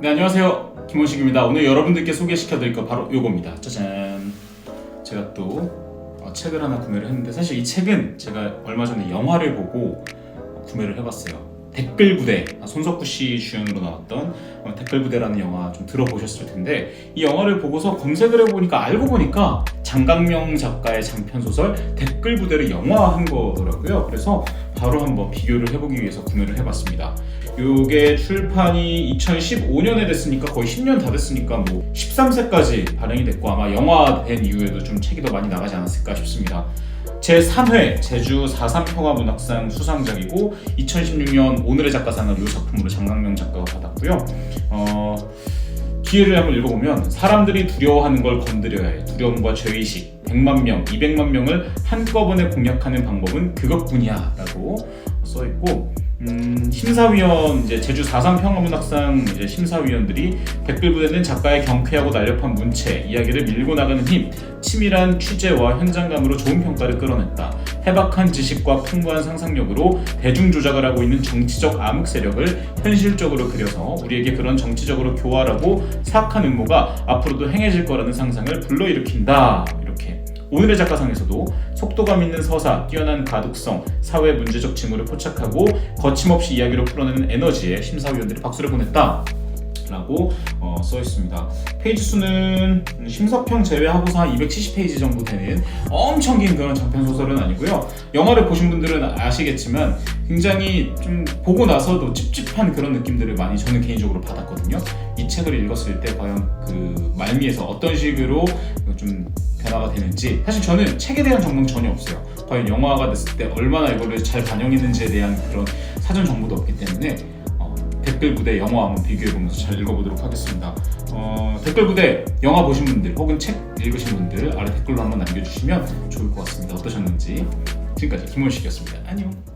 네 안녕하세요. 김원식입니다. 오늘 여러분들께 소개시켜 드릴 거 바로 요겁니다. 짜잔. 제가 또 어, 책을 하나 구매를 했는데 사실 이 책은 제가 얼마 전에 영화를 보고 어, 구매를 해봤어요. 댓글 부대 아, 손석구 씨 주연으로 나왔던 어, 댓글 부대라는 영화 좀 들어보셨을 텐데 이 영화를 보고서 검색을 해보니까 알고 보니까 장강명 작가의 장편 소설 댓글 부대를 영화한 거더라고요. 그래서 바로 한번 비교를 해보기 위해서 구매를 해봤습니다 요게 출판이 2015년에 됐으니까 거의 10년 다 됐으니까 뭐 13세까지 발행이 됐고 아마 영화된 이후에도 좀 책이 더 많이 나가지 않았을까 싶습니다. 제 3회 제주 4.3 평화문학상 수상작이고 2016년 오늘의 작가상을 이 작품으로 장강명 작가가 받았고요. 어, 기회를 한번 읽어보면 사람들이 두려워하는 걸 건드려야 해. 두려움과 죄의식 100만 명, 200만 명을 한꺼번에 공략하는 방법은 그것뿐이야 라고 써 있고 음, 심사위원 이제 제주 4.3 평화문학상 이제 심사위원들이 댓글 부대는 작가의 경쾌하고 날렵한 문체, 이야기를 밀고 나가는 힘, 치밀한 취재와 현장감으로 좋은 평가를 끌어냈다. 해박한 지식과 풍부한 상상력으로 대중 조작을 하고 있는 정치적 암흑 세력을 현실적으로 그려서 우리에게 그런 정치적으로 교활하고 사악한 음모가 앞으로도 행해질 거라는 상상을 불러일으킨다. 오늘의 작가상에서도 속도감 있는 서사, 뛰어난 가독성, 사회 문제적 징후를 포착하고 거침없이 이야기로 풀어내는 에너지에 심사위원들이 박수를 보냈다. 라고 어, 써 있습니다. 페이지 수는 심사평 제외하고서 한 270페이지 정도 되는 엄청 긴 그런 장편 소설은 아니고요. 영화를 보신 분들은 아시겠지만 굉장히 좀 보고 나서도 찝찝한 그런 느낌들을 많이 저는 개인적으로 받았거든요. 이 책을 읽었을 때 과연 그 말미에서 어떤 식으로 좀 변화가 되는지 사실 저는 책에 대한 정보는 전혀 없어요. 과연 영화가 됐을 때 얼마나 이거를 잘 반영했는지에 대한 그런 사전 정보도 없기 때문에 어, 댓글 부대 영화 한번 비교해 보면서 잘 읽어보도록 하겠습니다. 어, 댓글 부대 영화 보신 분들 혹은 책 읽으신 분들 아래 댓글로 한번 남겨주시면 좋을 것 같습니다. 어떠셨는지 지금까지 김원식이었습니다. 안녕.